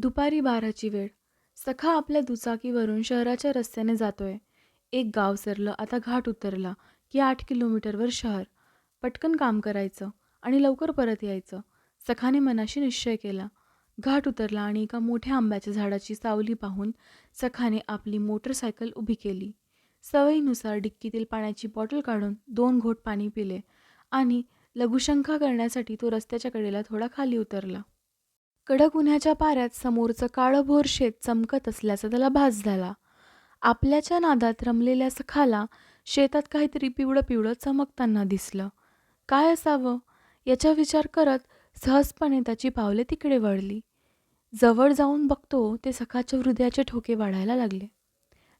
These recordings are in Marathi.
दुपारी बाराची वेळ. सखा आपल्या दुचाकीवरून शहराच्या रस्त्याने जातोय. एक गाव सरलं आता घाट उतरला की आठ किलोमीटरवर शहर. पटकन काम करायचं आणि लवकर परत यायचं. सखाने मनाशी निश्चय केला. घाट उतरला आणि एका मोठ्या आंब्याच्या झाडाची सावली पाहून सखाने आपली मोटरसायकल उभी केली. सवयीनुसार डिक्कीतील पाण्याची बॉटल काढून दोन घोट पाणी पिले आणि लघुशंका करण्यासाठी तो रस्त्याच्या कडेला थोडा खाली उतरला. कडक उन्हाच्या पाऱ्यात समोरचं काळंभोर शेत चमकत असल्याचा त्याला भास झाला. आपल्याच्या नादात रमलेल्या सखाला शेतात काहीतरी पिवळं पिवळं चमकताना दिसलं. काय असावं? याचा विचार करत सहजपणे त्याची पावले तिकडे वळली. जवळ जाऊन बघतो ते सखाच्या हृदयाचे ठोके वाढायला लागले.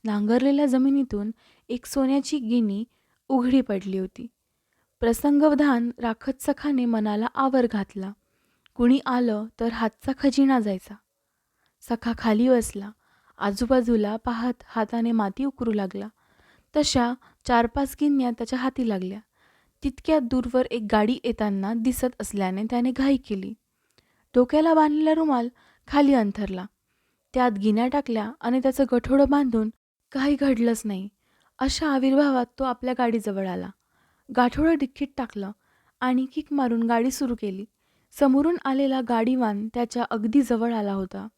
नांगरलेल्या जमिनीतून एक सोन्याची गिनी उघडी पडली होती. प्रसंगवधान राखत सखाने मनाला आवर घातला. कुणी आलं तर हातचा खजिना जायचा. सखा खाली बसला. आजूबाजूला पाहत हाताने माती उकरू लागला. तशा चार पाच गिन्या त्याच्या हाती लागल्या. तितक्या दूरवर एक गाडी येताना दिसत असल्याने त्याने घाई केली. डोक्याला बांधलेला रुमाल खाली अंथरला. त्यात गिन्या टाकल्या आणि त्याचं गठोडं बांधून काही घडलंच नाही. अशा आविर्भावात तो आपल्या गाडीजवळ आला. गाठोडं डिक्कीत टाकलं. आणि किक मारून गाडी सुरू केली. समोरून आलेला गाडीवान त्याच्या अगदी जवळ आला होता.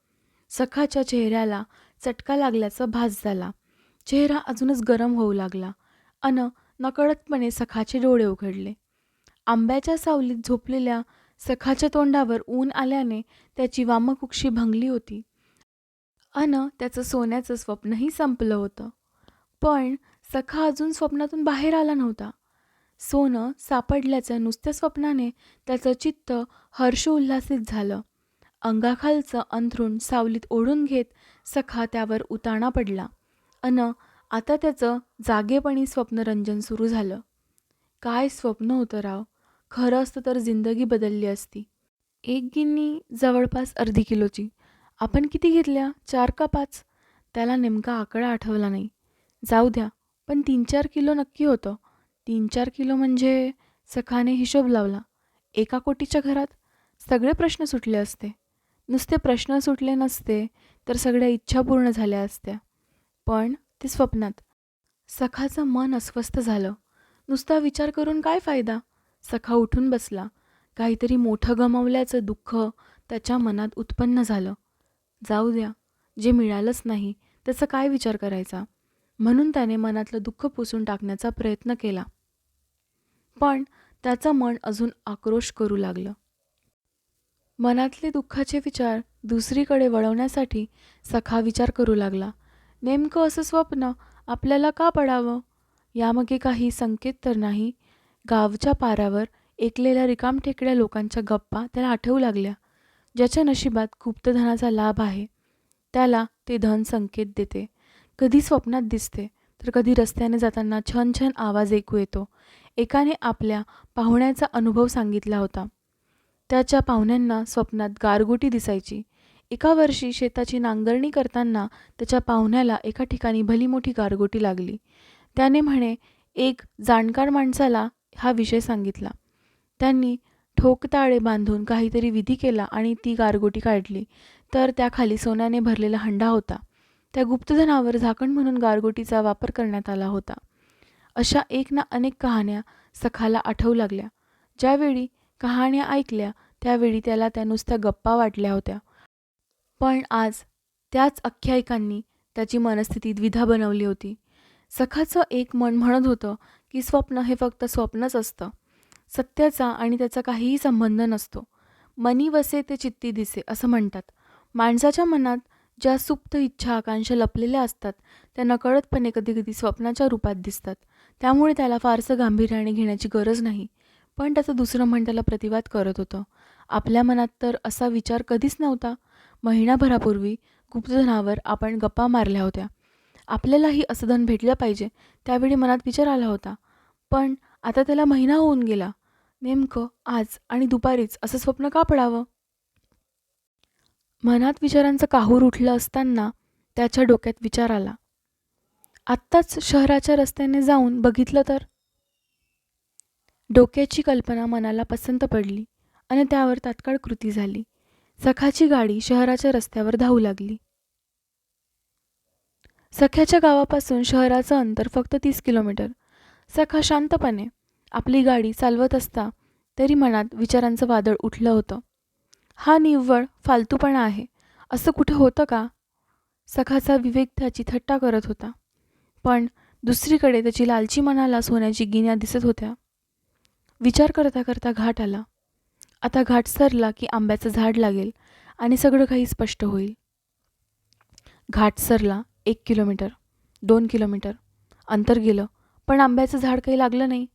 सखाच्या चेहऱ्याला चटका लागल्याचा भास झाला. चेहरा अजूनच गरम होऊ लागला. अन नकळतपणे सखाचे डोळे उघडले. आंब्याच्या सावलीत झोपलेल्या सखाच्या तोंडावर ऊन आल्याने त्याची वामकुक्षी भंगली होती. अन त्याचं सोन्याचं स्वप्नही संपलं होतं. पण सखा अजून स्वप्नातून बाहेर आला नव्हता. सोनं सापडल्याच्या नुसत्या स्वप्नाने त्याचं चित्त हर्षोल्लासित झालं. अंगाखालचं अंथरूण सावलीत ओढून घेत सखा त्यावर उताणा पडला. अन आता त्याचं जागेपणी स्वप्नरंजन सुरू झालं. काय स्वप्न होतं राव? खरं असतं तर जिंदगी बदलली असती. एक गिन्नी जवळपास अर्धी किलोची. आपण किती घेतल्या? चार का पाच? त्याला नेमका आकडा आठवला नाही. जाऊ द्या पण तीन चार किलो नक्की होतं. तीन चार किलो म्हणजे सखाने हिशोब लावला. एका कोटीच्या घरात सगळे प्रश्न सुटले असते. नुसते प्रश्न सुटले नसते तर सगळ्या इच्छा पूर्ण झाल्या असत्या. पण ते स्वप्नात सखाचं मन अस्वस्थ झालं. नुसता विचार करून काय फायदा? सखा उठून बसला. काहीतरी मोठं गमावल्याचं दुःख त्याच्या मनात उत्पन्न झालं. जाऊ द्या जे मिळालंच नाही त्याचा काय विचार करायचा? म्हणून त्याने मनातलं दुःख पुसून टाकण्याचा प्रयत्न केला. पण त्याचं मन अजून आक्रोश करू लागलं. मनातले दुःखाचे विचार दुसरीकडे वळवण्यासाठी सखा विचार करू लागला. नेमकं असं स्वप्न आपल्याला का पडावं? यामागे काही संकेत तर नाही. गावच्या पारावर एकलेल्या रिकामठेकड्या लोकांच्या गप्पा त्याला आठवू लागल्या. ज्याच्या नशिबात गुप्तधनाचा लाभ आहे. त्याला ते धन संकेत देते. कधी स्वप्नात दिसते तर कधी रस्त्याने जाताना छन छन आवाज ऐकू येतो. एकाने आपल्या पाहुण्याचा अनुभव सांगितला होता. त्याच्या पाहुण्यांना स्वप्नात गारगोटी दिसायची. एका वर्षी शेताची नांगरणी करताना त्याच्या पाहुण्याला एका ठिकाणी भली मोठी गारगोटी लागली. त्याने म्हणे एक जाणकार माणसाला हा विषय सांगितला. त्यांनी ठोकताळे बांधून काहीतरी विधी केला आणि ती गारगोटी काढली. तर त्याखाली सोन्याने भरलेला हंडा होता. त्या गुप्तधनावर झाकण म्हणून गारगोटीचा वापर करण्यात आला होता. अशा एक ना अनेक कहाण्या सखाला आठवू लागल्या. ज्यावेळी कहाण्या ऐकल्या त्यावेळी त्याला त्या नुसत्या गप्पा वाटल्या होत्या. पण आज त्याच आख्यायिकांनी त्याची मनस्थिती द्विधा बनवली होती. सखाचं एक मन म्हणत होतं की स्वप्न हे फक्त स्वप्नच असतं. सत्याचा आणि त्याचा काहीही संबंध नसतो. मनी वसे ते चित्ती दिसे असं म्हणतात. माणसाच्या मनात ज्या सुप्त इच्छा आकांक्षा लपलेल्या असतात त्या नकळतपणे कधीकधी स्वप्नाच्या रूपात दिसतात. त्यामुळे त्याला फारसं गांभीर्याने घेण्याची गरज नाही. पण त्याचं दुसरं मन त्याला प्रतिवाद करत होतं. आपल्या मनात तर असा विचार कधीच नव्हता. महिनाभरापूर्वी गुप्तधनावर आपण गप्पा मारल्या होत्या. आपल्यालाही असं धन भेटलं पाहिजे त्यावेळी मनात विचार आला होता. पण आता त्याला महिना होऊन गेला. नेमकं आज आणि दुपारीच असं स्वप्न का पडावं? मनात विचारांचं काहूर उठलं असताना त्याच्या डोक्यात विचार आला. आत्ताच शहराच्या रस्त्याने जाऊन बघितलं तर? डोक्याची कल्पना मनाला पसंत पडली आणि त्यावर तात्काळ कृती झाली. सखाची गाडी शहराच्या रस्त्यावर धावू लागली. सख्याच्या गावापासून शहराचं अंतर फक्त तीस किलोमीटर. सखा शांतपणे आपली गाडी चालवत असता तरी मनात विचारांचं वादळ उठलं होतं. हा निव्वळ फालतूपणा आहे. असं कुठं होतं का? सखाचा विवेक त्याची थट्टा करत होता. पण दुसरीकडे त्याची लालची मनाला सोन्याची गिन्या दिसत होत्या. विचार करता करता घाट आला. आता घाट सरला की आंब्याचं झाड लागेल आणि सगळं काही स्पष्ट होईल. घाट सरला एक किलोमीटर दोन किलोमीटर. अंतर गेलं पण आंब्याचं झाड काही लागलं नाही.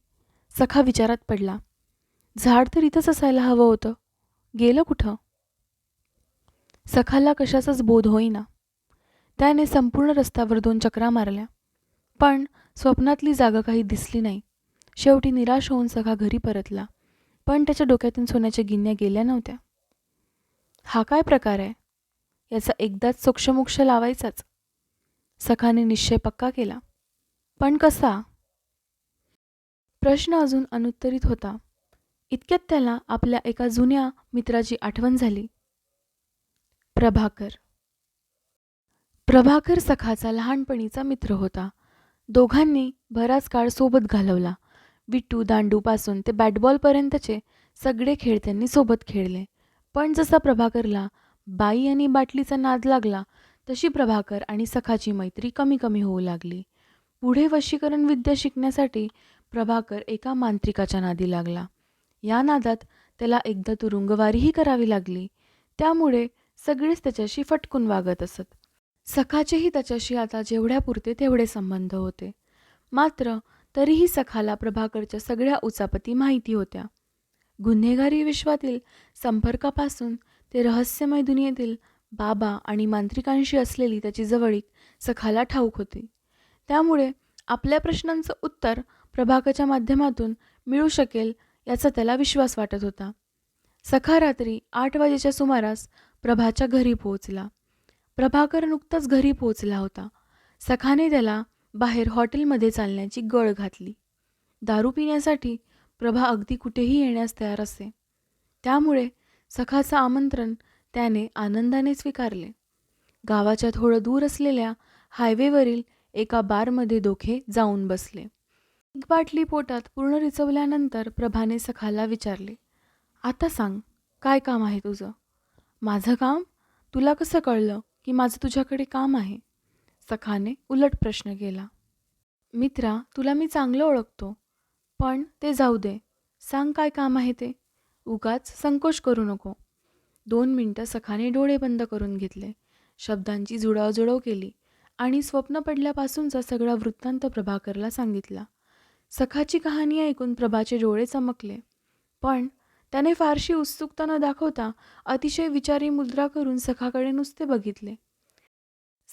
सखा विचारात पडला. झाड तर इथंच असायला हवं होतं. गेलं कुठं? सखाला कशाचाच बोध होईना. त्याने संपूर्ण रस्त्यावर दोन चक्रा मारल्या. पण स्वप्नातली जागा काही दिसली नाही. शेवटी निराश होऊन सखा घरी परतला. पण त्याच्या डोक्यातून सोन्याच्या गिन्या गेल्या नव्हत्या. हा काय प्रकार आहे? याचा एकदाच सोक्षमोक्ष लावायचाच. सखाने निश्चय पक्का केला. पण कसा? प्रश्न अजून अनुत्तरित होता. इतक्यात त्याला आपल्या एका जुन्या मित्राची आठवण झाली. प्रभाकर. प्रभाकर सखाचा लहानपणीचा मित्र होता. दोघांनी बराच काळ सोबत घालवला. विट्टू दांडूपासून ते बॅटबॉलपर्यंतचे सगळे खेळ त्यांनी सोबत खेळले. पण जसा प्रभाकरला बाई आणि बाटलीचा नाद लागला तशी प्रभाकर आणि सखाची मैत्री कमी कमी होऊ लागली. पुढे वशीकरण विद्या शिकण्यासाठी प्रभाकर एका मांत्रिकाच्या नादी लागला. या नादात त्याला एकदा तुरुंगवारीही करावी लागली. त्यामुळे सगळेच त्याच्याशी फटकून वागत असत. सखाचेही त्याच्याशी आता जेवढ्यापुरते तेवढे संबंध होते. मात्र तरीही सखाला प्रभाकरच्या सगळ्या उचापती माहिती होत्या. गुन्हेगारी विश्वातील संपर्कापासून ते रहस्यमय दुनियेतील बाबा आणि मांत्रिकांशी असलेली त्याची जवळीक सखाला ठाऊक होती. त्यामुळे आपल्या प्रश्नांचं उत्तर प्रभाकरच्या माध्यमातून मिळू शकेल याचा त्याला विश्वास वाटत होता. सखा रात्री आठ वाजेच्या सुमारास प्रभाच्या घरी पोहोचला. प्रभाकर नुकताच घरी पोचला होता. सखाने त्याला बाहेर हॉटेलमध्ये चालण्याची गळ घातली. दारू पिण्यासाठी प्रभा अगदी कुठेही येण्यास तयार असे. त्यामुळे सखाचं आमंत्रण त्याने आनंदाने स्वीकारले. गावाच्या थोडं दूर असलेल्या हायवेवरील एका बारमध्ये दोघे जाऊन बसले. एक बाटली पोटात पूर्ण रिचवल्यानंतर प्रभाने सखाला विचारले आता सांग काय काम आहे तुझं? माझं काम? तुला कसं कळलं? की माझं तुझ्याकडे काम आहे. सखाने उलट प्रश्न केला. मित्रा तुला मी चांगलं ओळखतो पण ते जाऊ दे. सांग काय काम आहे ते. उगाच संकोच करू नको. दोन मिनटं सखाने डोळे बंद करून घेतले. शब्दांची जुळावजुळव केली आणि स्वप्न पडल्यापासूनचा सगळा वृत्तांत प्रभाकरला सांगितला. सखाची कहाणी ऐकून प्रभाचे डोळे चमकले. पण त्याने फारशी उत्सुकता न दाखवता अतिशय विचारी मुद्रा करून सखाकडे नुसते बघितले.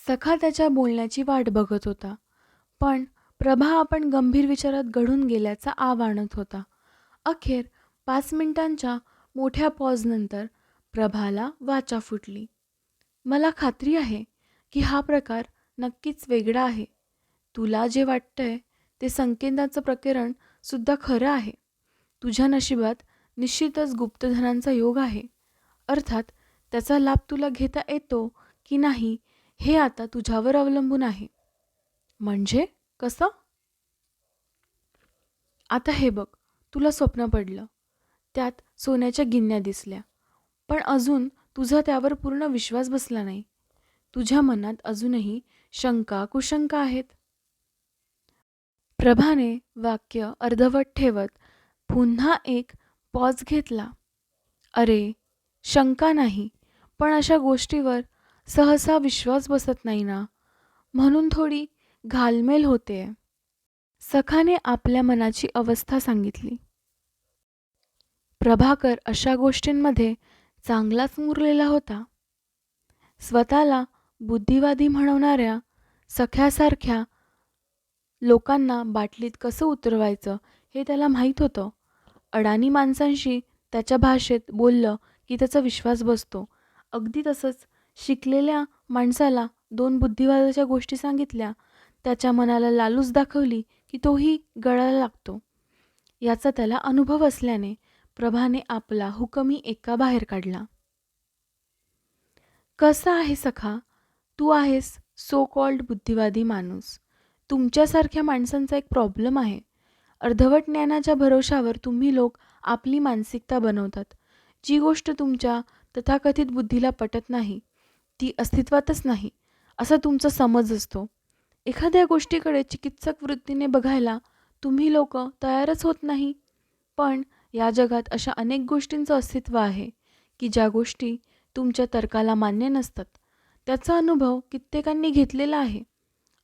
सखा त्याच्या बोलण्याची वाट बघत होता. पण प्रभा आपण गंभीर विचारात घडून गेल्याचा आव आणत होता. अखेर पाच मिनिटांच्या मोठ्या पॉजनंतर प्रभाला वाचा फुटली. मला खात्री आहे की हा प्रकार नक्कीच वेगळा आहे. तुला जे वाटतंय ते संकेताचं प्रकरण सुद्धा खरं आहे. तुझ्या नशिबात निश्चितच गुप्तधनांचा योग आहे. अर्थात त्याचा लाभ तुला घेता येतो की नाही हे आता तुझ्यावर अवलंबून आहे. म्हणजे? कसं? आता हे बघ तुला स्वप्न पडलं. त्यात सोन्याच्या गिन्या दिसल्या. पण अजून तुझा त्यावर पूर्ण विश्वास बसला नाही. तुझ्या मनात अजूनही शंका कुशंका आहेत. प्रभाने वाक्य अर्धवट ठेवत पुन्हा एक पॉज घेतला. अरे शंका नाही पण अशा गोष्टीवर सहसा विश्वास बसत नाही ना? म्हणून थोडी घालमेल होते. सखाने आपल्या मनाची अवस्था सांगितली. प्रभाकर अशा गोष्टींमध्ये चांगलाच मुरलेला होता. स्वतःला बुद्धिवादी म्हणवणाऱ्या सख्यासारख्या लोकांना बाटलीत कसं उतरवायचं हे त्याला माहीत होतं. अडाणी माणसांशी त्याच्या भाषेत बोललं की त्याचा विश्वास बसतो. अगदी तसंच शिकलेल्या माणसाला दोन बुद्धिवादाच्या गोष्टी सांगितल्या. त्याच्या मनाला लालूच दाखवली की तोही गळायला लागतो. याचा त्याला अनुभव असल्याने प्रभाने आपला हुकमी एका बाहेर काढला. कसा आहे सखा? तू आहेस सो कॉल्ड बुद्धिवादी माणूस. तुमच्यासारख्या माणसांचा एक प्रॉब्लेम आहे. अर्धवट ज्ञानाच्या भरोशावर तुम्ही लोक आपली मानसिकता बनवतात. जी गोष्ट तुमच्या तथाकथित बुद्धीला पटत नाही ती अस्तित्वातच नाही असा तुमचा समज असतो. एखाद्या गोष्टीकडे चिकित्सक वृत्तीने बघायला तुम्ही लोक तयारच होत नाही. पण या जगात अशा अनेक गोष्टींचं अस्तित्व आहे की ज्या गोष्टी तुमच्या तर्काला मान्य नसतात. त्याचा अनुभव कित्येकांनी घेतलेला आहे.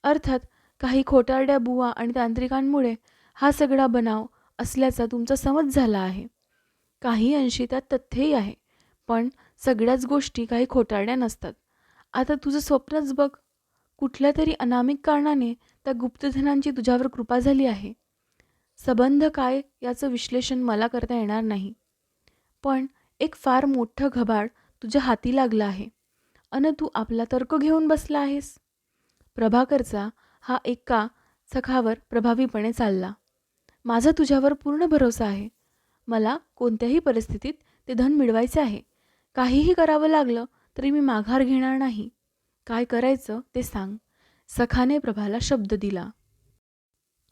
अर्थात काही खोटारड्या बुवा आणि तांत्रिकांमुळे हा सगळा बनाव असल्याचा तुमचा समज झाला आहे. काही अंशी त्यात तथ्यही आहे पण सगळ्याच गोष्टी काही खोटारड्या नसतात. आता तुझं स्वप्नच बघ. कुठल्या तरी अनामिक कारणाने त्या गुप्तधनांची तुझ्यावर कृपा झाली आहे. संबंध काय याचं विश्लेषण मला करता येणार नाही. पण एक फार मोठं घबाड तुझ्या हाती लागलं आहे. अन तू आपला तर्क घेऊन बसला आहेस. प्रभाकरचा हा एका सखावर प्रभावीपणे चालला. माझा तुझ्यावर पूर्ण भरोसा आहे. मला कोणत्याही परिस्थितीत ते धन मिळवायचे आहे. काहीही करावं लागलं तरी मी माघार घेणार नाही. काय करायचं ते सांग. सखाने प्रभाला शब्द दिला.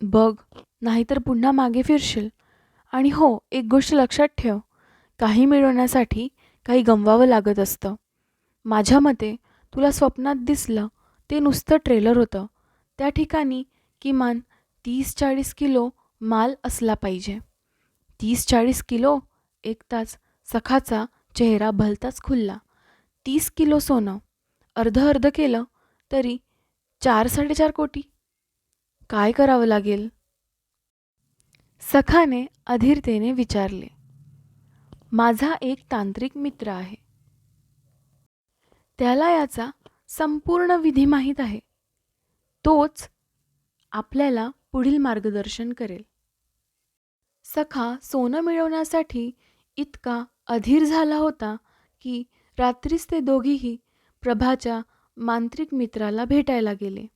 बघ नाहीतर पुन्हा मागे फिरशील. आणि हो एक गोष्ट लक्षात ठेव. काही मिळवण्यासाठी काही गमवावं लागत असतं. माझ्या मते तुला स्वप्नात दिसलं ते नुसतं ट्रेलर होतं. त्या ठिकाणी किमान तीस चाळीस किलो माल असला पाहिजे. तीस चाळीस किलो एक तास सखाचा चेहरा भलताच खुलला. तीस किलो सोनं अर्ध अर्ध केलं तरी चार साडेचार कोटी. काय करावं लागेल? सखाने अधीरतेने विचारले. माझा एक तांत्रिक मित्र आहे. त्याला याचा संपूर्ण विधी माहीत आहे. तोच आपल्याला पुढील मार्गदर्शन करेल. सखा सोनं मिळवण्यासाठी इतका अधीर झाला होता की रात्रीच ते दोघीही प्रभाच्या मांत्रिक मित्राला भेटायला गेले.